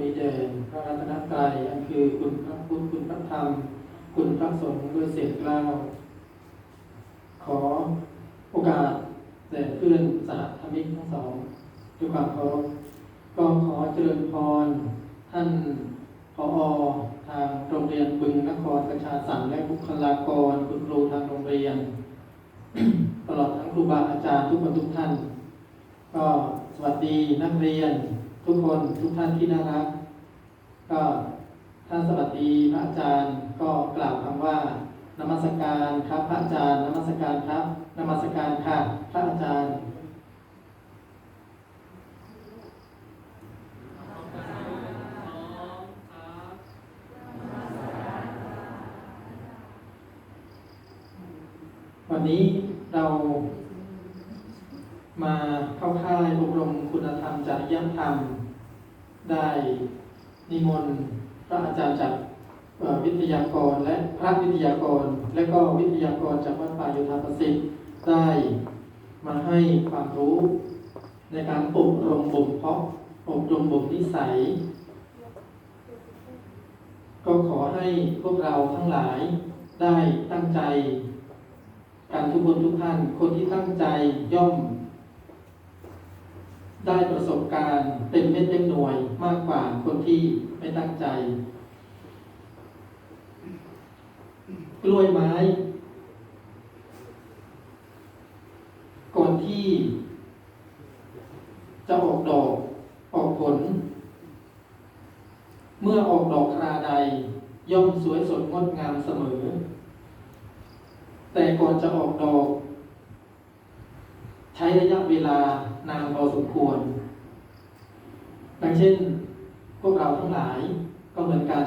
มีแด่พระรัตนตรัยอันคือคุณพระพุทธคุณพระธรรม คุณพระสงฆ์โดยเสียกล้าวขอโอกาสแด่เพื่อนสหธมิกทั้งสองด้วยความเคารพก็ขอเจริญพร ท่านผอทางโรงเรียนบึงนครประชาสรรค์และบุคลากรคุณครูทางโรงเรียน ตลอดทั้งครูบาอาจารย์ทุกคนทุกท่าน ก็สวัสดีนักเรียน ทุกคนทุกท่านที่น่ารัก ก็ท่านสวัสดีพระอาจารย์ก็กล่าวคำว่านมัสการครับพระอาจารย์นมัสการครับนมัสการค่ะพระอาจารย์วันนี้เรา มาเข้าค่ายอบรมคุณธรรมจริยธรรม ได้นิมนต์พระอาจารย์จากวิทยากรและพระวิทยากร และก็วิทยากรจากวัดป่าโยธาประสิทธิ์ได้มาให้ความรู้ในการอบรมบ่มเพาะอบรมบ่มนิสัย ก็ขอให้พวกเราทั้งหลายได้ตั้งใจกันทุกคนทุกท่านคนที่ตั้งใจย่อม ได้ประสบการณ์เต็มเม็ดเต็มหน่วยมากกว่าคนที่ไม่ตั้งใจ กล้วยไม้ ก่อนที่ จะออกดอกออกผล เมื่อออกดอกคราใด ย่อมสวยสดงดงามเสมอ แต่ก่อนจะออกดอก ใช้ระยะเวลานานพอสมควร ดังเช่น พวกเราทั้งหลายก็เหมือนกัน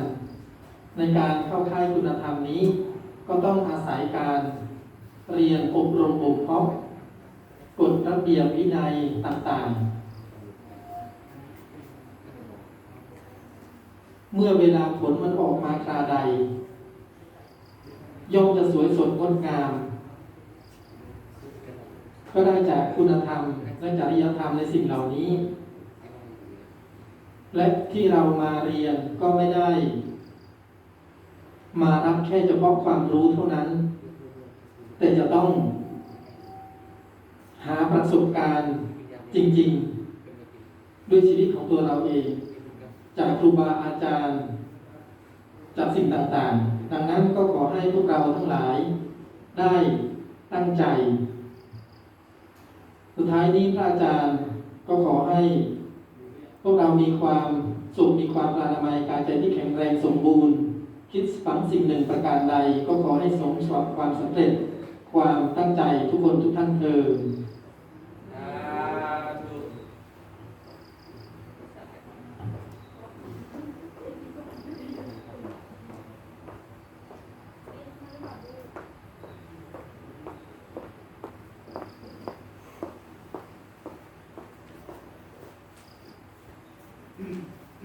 ในการเข้าค่ายคุณธรรมนี้ ก็ต้องอาศัยการเรียนอบรมบ่มเพาะกฎระเบียบวินัยต่างๆ เมื่อเวลาผลมันออกมาคราใด ย่อมจะสวยสดงดงาม ก็ได้จากคุณธรรมและจริยธรรมในสิ่งเหล่านี้ และที่เรามาเรียนก็ไม่ได้ มารับแค่เฉพาะความรู้เท่านั้น แต่จะต้อง หาประสบการณ์จริง ๆ ด้วยชีวิตของตัวเราเอง จากครูบาอาจารย์ จากสิ่งต่างๆ ดังนั้นก็ขอให้พวกเราทั้งหลายได้ตั้งใจ สุดท้ายนี้พระอาจารย์ก็ขอให้ พวกเรามีความสุขมีความปราณามัยกายใจที่แข็งแรงสมบูรณ์ คิดฝันสิ่งหนึ่งประการใด ก็ขอให้สมความสำเร็จ ความตั้งใจทุกคนทุกท่านเถิด สาธุ เ